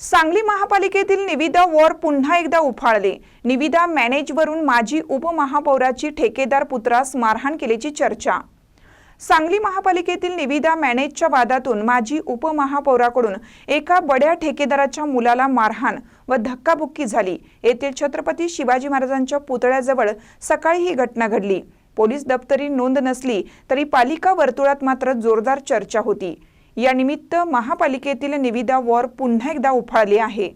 सांगली महापालिकेतील निविदा वॉर पुन्हा एकदा उफाळले. निविदा मॅनेजवरून माजी उपमहापौराची ठेकेदार पुत्रास मारहाण केल्याची चर्चा. सांगली महापालिकेतील निविदा मॅनेजच्या वादातून माजी उपमहापौराकडून एका बड्या ठेकेदाराच्या मुलाला मारहाण व धक्काबुक्की झाली. येथील छत्रपती शिवाजी महाराजांच्या पुतळ्याजवळ सकाळी ही घटना घडली. पोलीस दप्तरी नोंद नसली तरी पालिका वर्तुळात मात्र जोरदार चर्चा होती. या निमित्त महापालिकेतील निविदा वॉर पुन्हा एकदा उफाळली आहे.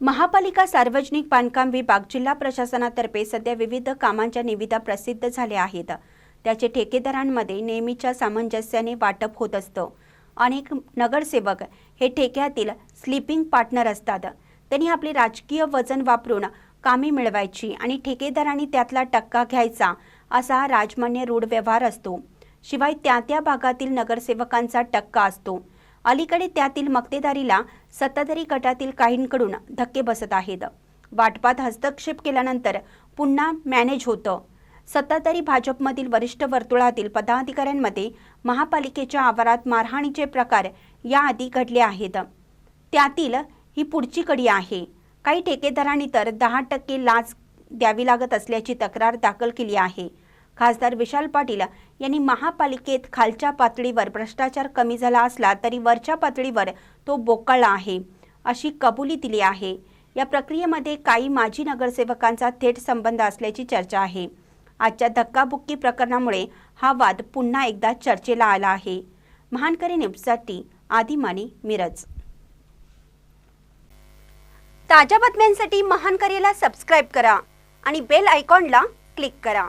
महापालिका सार्वजनिक बांधकाम विभाग जिल्हा प्रशासनातर्फे सध्या विविध कामांच्या निविदा प्रसिद्ध झाल्या आहेत. त्याचे ठेकेदारांमध्ये नेहमीच्या सामंजस्याने वाटप होत असतं. अनेक नगरसेवक हे ठेक्यातील स्लीपिंग पार्टनर असतात. त्यांनी आपले राजकीय वजन वापरून कामे मिळवायची आणि ठेकेदारांनी त्यातला टक्का घ्यायचा असा राजमान्य रूढ व्यवहार असतो. शिवाय त्या त्या भागातील नगरसेवकांचा टक्का असतो. अलीकडे त्यातील मक्तेदारीला सत्ताधारी गटातील काहींकडून धक्के बसत आहेत. वाटपात हस्तक्षेप केल्यानंतर पुन्हा मॅनेज होतं. सत्ताधारी भाजपमधील वरिष्ठ वर्तुळातील पदाधिकाऱ्यांमध्ये महापालिकेच्या आवारात मारहाणीचे प्रकार याआधी घडले आहेत. त्यातील ही पुढची कडी आहे. काही ठेकेदारांनी तर दहा टक्के लाच द्यावी लागत असल्याची तक्रार दाखल केली आहे. खासदार विशाल पाटील यांनी महापालिकेत खालच्या पातळीवर भ्रष्टाचार कमी झाला असला तरी वरच्या पातळीवर तो बोकळला आहे अशी कबुली दिली आहे. या प्रक्रियेमध्ये काही माजी नगरसेवकांचा थेट संबंध असल्याची चर्चा आहे. आजच्या धक्काबुक्की प्रकरणामुळे हा वाद पुन्हा एकदा चर्चेला आला आहे. महानकरी न्यूजसाठी आदिमानी मिरज. ताज्या बातम्यांसाठी महानकरीला सबस्क्राईब करा आणि बेल आयकॉनला क्लिक करा.